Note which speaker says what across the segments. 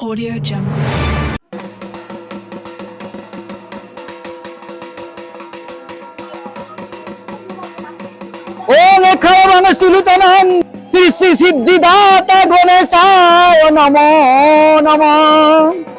Speaker 1: Audio Jungle.
Speaker 2: ওম এখানে স্থিলিতনম শ্রী শ্রী সিদ্ধিদাতা গণেশায় নমো নমঃ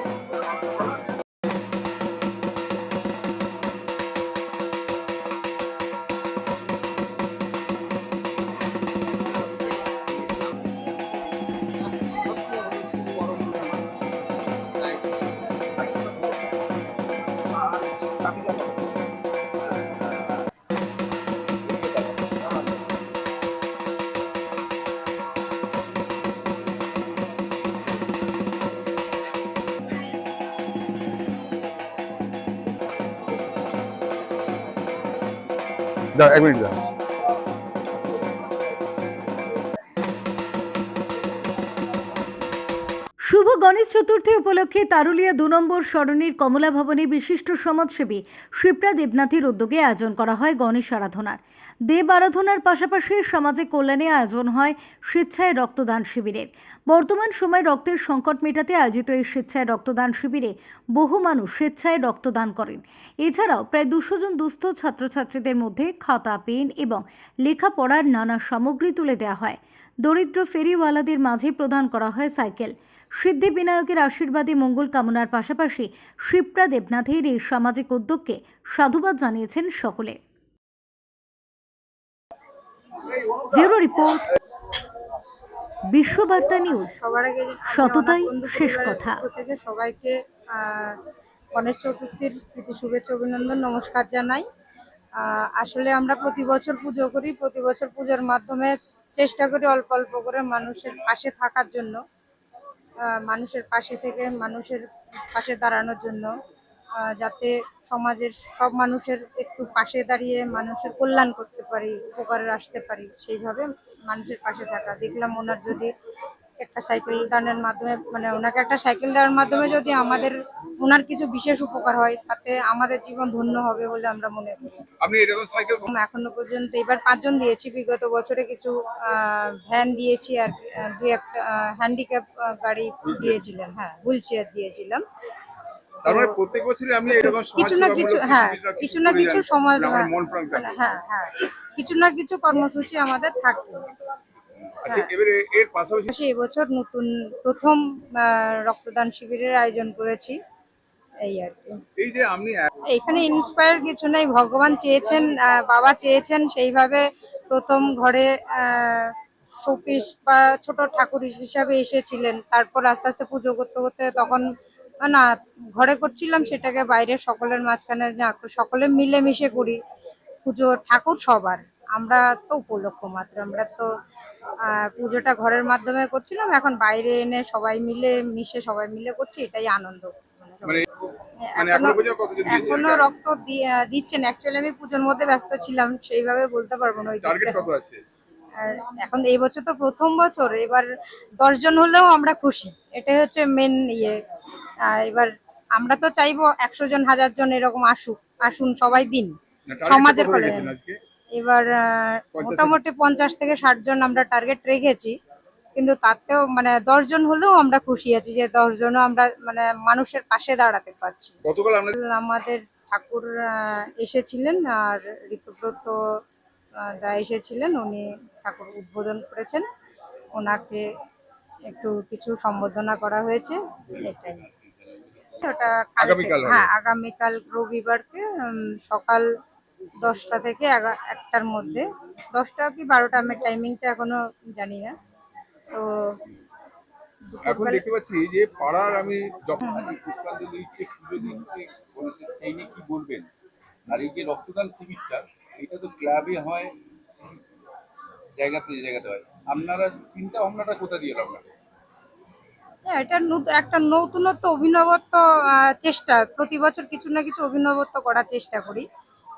Speaker 3: এক মিনিট দাঁড়া
Speaker 4: শুভ গণেশ চতুর্থী উপলক্ষে তারুলিয়া দু নম্বর সরণির কমলা ভবনে বিশিষ্ট সমাজসেবী শিপ্রা দেবনাথের উদ্যোগে আয়োজন করা হয় গণেশ আরাধনার। দেব আরাধনার পাশাপাশি সমাজে কল্যাণে আয়োজন হয় স্বেচ্ছায় রক্তদান শিবিরের। বর্তমান সময়ে রক্তের সংকট মেটাতে আয়োজিত এই স্বেচ্ছায় রক্তদান শিবিরে বহু মানুষ স্বেচ্ছায় রক্তদান করেন। এছাড়াও প্রায় দুশো জন দুস্থ ছাত্রছাত্রীদের মধ্যে খাতা, পেন এবং লেখাপড়ার নানা সামগ্রী তুলে দেওয়া হয়। দরিদ্র ফেরিওয়ালাদের মাঝে প্রদান করা হয় সাইকেল। সিদ্ধি বিনায়কের আশীর্বাদে মঙ্গল কামনার পাশাপাশি শিপ্রা দেবনাথের এই সামাজিক উদ্যোগকে সাধুবাদ জানিয়েছেন সকলে। Zero report Bishwabarta news.
Speaker 5: সবার আগে
Speaker 4: সততাই শেষ কথা।
Speaker 5: থেকে সবাইকে গণেশ চতুর্থীর প্রীতি শুভেচ্ছা অভিনন্দন নমস্কার জানাই। আহ, আসলে আমরা প্রতি বছর পুজো করি প্রতি বছর পুজোর মাধ্যমে চেষ্টা করি অল্প অল্প করে মানুষের পাশে থাকার জন্য। মানুষের পাশে থেকে, মানুষের পাশে দাঁড়ানোর জন্য যাতে সমাজের সব মানুষের একটু পাশে দাঁড়িয়ে মানুষের কল্যাণ করতে পারি, উপকারে আসতে পারি, সেইভাবে মানুষের পাশে থাকা। দেখলাম ওনার যদি একটা সাইকেল দানের মাধ্যমে মানে ওনাকে একটা সাইকেল দেওয়ার মাধ্যমে যদি আমাদের ওনার কিছু বিশেষ উপকার হয় তাতে আমাদের জীবন ধন্য হবে বলে আমরা মনে করি
Speaker 3: আপনি এরকম সাইকেল
Speaker 5: এখনও পর্যন্ত এবার পাঁচজন দিয়েছি বিগত বছরে কিছু ভ্যান দিয়েছি আর দু একটা হ্যান্ডিক্যাপ গাড়ি দিয়েছিলেন হ্যাঁ হুইল চেয়ার দিয়েছিলাম
Speaker 3: মানে প্রত্যেক বছরই আপনি এরকম
Speaker 5: কিছু না কিছু হ্যাঁ কিছু না কিছু। সমাজ
Speaker 3: মানে
Speaker 5: হ্যাঁ। হ্যাঁ হ্যাঁ কিছু না কিছু কর্মসূচি আমাদের থাকে
Speaker 3: এর পাশাপাশি
Speaker 5: এবছর নতুন প্রথম রক্তদান শিবিরের আয়োজন করেছি। এই আর কি।
Speaker 3: এই যে আপনি
Speaker 5: এখানে ইন্সপায়ার কিছু নেই ভগবান চেয়েছেন বাবা চেয়েছেন সেইভাবে প্রথম ঘরে শোপিস বা ছোট ঠাকুর হিসাবে এসেছিলেন। তারপর আস্তে আস্তে পুজো করতে করতে তখন না ঘরে করছিলাম সেটাকে বাইরে সকলের মাঝখানে যা সকলে মিলেমিশে করি। পুজো ঠাকুর সবার আমরা তো উপলক্ষ মাত্র আমরা তো পুজোটা ঘরের মাধ্যমে করছিলাম। এখন বাইরে এনে সবাই মিলে মিশে সবাই মিলে করছি এটাই আনন্দ।
Speaker 3: মানে মানে এখনও
Speaker 5: এখনও রক্ত দিচ্ছেন। অ্যাকচুয়ালি আমি পুজোর মধ্যে ব্যস্ত ছিলাম সেইভাবে বলতে পারব না আর এখন এই বছর তো প্রথম বছর এবার দশজন হলেও আমরা খুশি। এটাই হচ্ছে মেন ইয়ে। এবার আমরা তো চাইব একশো জন হাজার জন এরকম আসুক। আসুন সবাই দিন। সমাজের কল্যাণে। এবার মোটামুটি পঞ্চাশ থেকে ষাট জন আমরা টার্গেট রেখেছি। কিন্তু তাতেও মানে দশ জন হলেও আমরা খুশি আছি যে দশ জনও আমরা মানে মানুষের পাশে দাঁড়াতে পারছি। আমাদের ঠাকুর এসেছিলেন আর ঋতুব্রত দা এসেছিলেন। উনি ঠাকুর উদ্বোধন করেছেন। ওনাকে একটু কিছু সম্বোধনা করা হয়েছে। এটাই। ওটা হ্যাঁ আগামীকাল রবিবারকে সকাল দশটা থেকে একটার মধ্যে। দশটা কি বারোটা আমি টাইমিংটা এখনও জানি না। তো
Speaker 3: এখন দেখতে পাচ্ছি যে পাড়ার আমি যখন পুষ্পাঞ্জলি দিচ্ছে পুজো দিচ্ছে বলেছে সেই নিয়ে কি বলবেন? আর এই যে রক্তদান শিবিরটা এটা তো ক্লাবে হয় জায়গাতে জায়গাতে হয়। আপনারা চিন্তা ভাবনাটা কোথা দিয়ে আপনারা
Speaker 5: হ্যাঁ এটা একটা নতুনত্ব অভিনবত্ব চেষ্টা। প্রতি বছর কিছু না কিছু অভিনবত্ব করার চেষ্টা করি।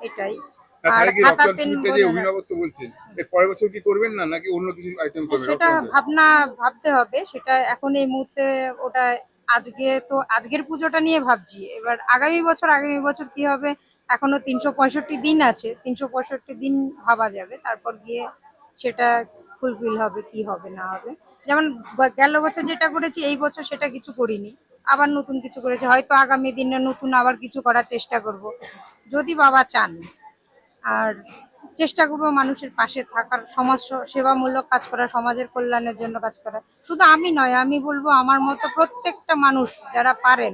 Speaker 5: এটাই। আর খাতা পেন
Speaker 3: শিবিরটা যে
Speaker 5: বলে না।
Speaker 3: অভিনবত্ব বলছেন এর পরের বছর কি করবেন না নাকি অন্য কিছু আইটেম করবেন?
Speaker 5: সেটা ভাবনা ভাবতে হবে। সেটা এখন এই মুহূর্তে ওটা আজকে তো আজকের পুজোটা নিয়ে ভাবছি। এবার আগামী বছর আগামী বছর কি হবে? এখনও তিনশো পঁয়ষট্টি দিন আছে। তিনশো পঁয়ষট্টি দিন ভাবা যাবে। তারপর গিয়ে সেটা ফুলফিল হবে কি হবে না হবে। যেমন গেল বছর যেটা করেছি এই বছর সেটা কিছু করিনি। আবার নতুন কিছু করেছি। হয়তো আগামী দিনে নতুন আবার কিছু করার চেষ্টা করব। যদি বাবা চান, আর চেষ্টা করব মানুষের পাশে থাকার, সমাজ সেবামূলক কাজ করা, সমাজের কল্যাণের জন্য কাজ করা। শুধু আমি নয়, আমি বলব আমার মতো প্রত্যেকটা মানুষ যারা পারেন,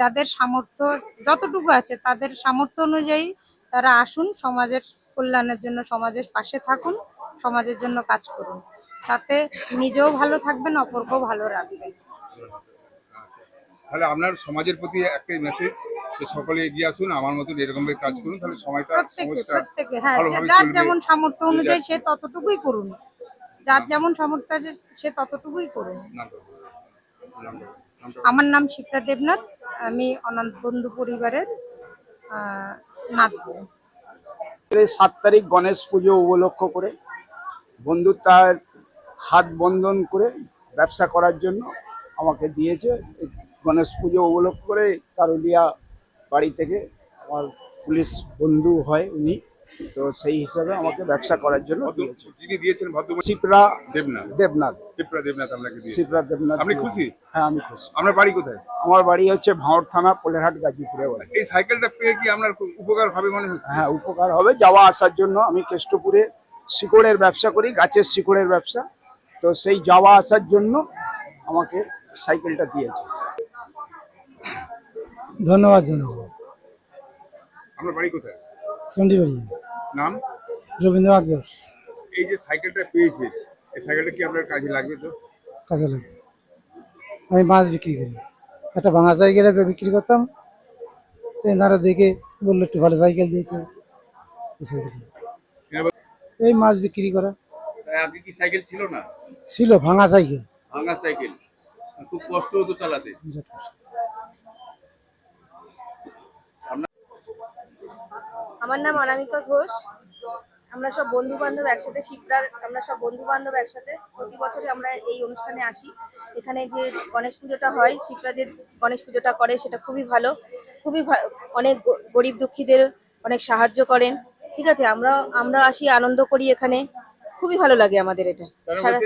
Speaker 5: যাদের সামর্থ্য যতটুকু আছে, তাদের সামর্থ্য অনুযায়ী তারা আসুন, সমাজের কল্যাণের জন্য, সমাজের পাশে থাকুন, সমাজের জন্য কাজ করুন। তাতে নিজেও ভালো থাকবেন, অপরকেও ভালো রাখবেন।
Speaker 1: তাহলে আপনার সমাজের প্রতি একটাই মেসেজ যে সকলে এগিয়ে আসুন আমার মতন এরকম ভাবে কাজ করুন তাহলে সময়টা সমাজটা
Speaker 5: হ্যাঁ
Speaker 1: ভালোভাবে
Speaker 5: যার যেমন সামর্থ্য অনুযায়ী সে ততটুকুই করুন। যার যেমন সামর্থ্য আছে সে ততটুকুই করুন। আমার নাম শিপ্রা দেবনাথ আমি অনন্ত বন্ধু পরিবারের
Speaker 6: সাত তারিখ গণেশ পুজো উপলক্ষ করে বন্ধুত্বার হাত বন্ধন করে ব্যবসা করার জন্য আমাকে দিয়েছে। গণেশ পুজো উপলক্ষ করে তারুলিয়া বাড়ি থেকে আমার পুলিশ বন্ধু হয় উনি তো সেই হিসাবে আমাকে ব্যবসা করার জন্য
Speaker 1: যিনি দিয়েছেন ভদ্র
Speaker 6: শিপ্রা
Speaker 1: দেবনাথ।
Speaker 6: দেবনাথ।
Speaker 1: শিপ্রা দেবনাথ আপনাকে
Speaker 6: শিপ্রা দেবনাথ
Speaker 1: আপনি খুশি?
Speaker 6: হ্যাঁ আমি খুশি।
Speaker 1: আপনার বাড়ি কোথায়?
Speaker 6: আমার বাড়ি হচ্ছে ভাঁড় থানা পোলেরহাট গাজীপুরে বাড়ি
Speaker 1: এই সাইকেলটা পেয়ে কি আপনার উপকার হবে মনে হচ্ছে?
Speaker 6: হ্যাঁ উপকার হবে। যাওয়া আসার জন্য আমি কেষ্টপুরে শিকড়ের ব্যবসা করি গাছের শিকড়ের ব্যবসা। তো সেই যাওয়া আসার জন্য আমাকে সাইকেলটা দিয়েছে।
Speaker 2: ধন্যবাদ জানাব।
Speaker 1: আপনার বাড়ি কোথায়?
Speaker 2: চণ্ডীবাড়ি
Speaker 1: নাম?
Speaker 2: রবীন্দ্রনাথ ঘোষ।
Speaker 1: এই যে সাইকেলটা পেয়েছে এই সাইকেলটা কি আপনার কাজে লাগবে তো?
Speaker 2: কাজে লাগবে। আমি মাছ বিক্রি করি। একটা ভাঙা সাইকেল বিক্রি করতাম। তো এনারা দেখে বলল একটু ভালো সাইকেল দিতে এই মাছ বিক্রি করা।
Speaker 3: আগে কি সাইকেল ছিল না?
Speaker 2: ছিল ভাঙা সাইকেল।
Speaker 3: ভাঙা সাইকেল। খুব কষ্ট হতো চালাতে।
Speaker 7: আমার নাম অনামিকা ঘোষ। আমরা সব বন্ধু বান্ধব একসাথে শিবরা আমরা সব বন্ধু বান্ধব একসাথে প্রতি বছরই আমরা এই অনুষ্ঠানে আসি। এখানে যে গণেশ পুজোটা হয় শিবরা যে গণেশ পুজোটা করে সেটা খুবই ভালো। খুবই অনেক গরিব দুঃখীদের অনেক সাহায্য করেন ঠিক আছে আমরা আমরা আসি আনন্দ করি এখানে। খুবই ভালো লাগে আমাদের এটা। সারা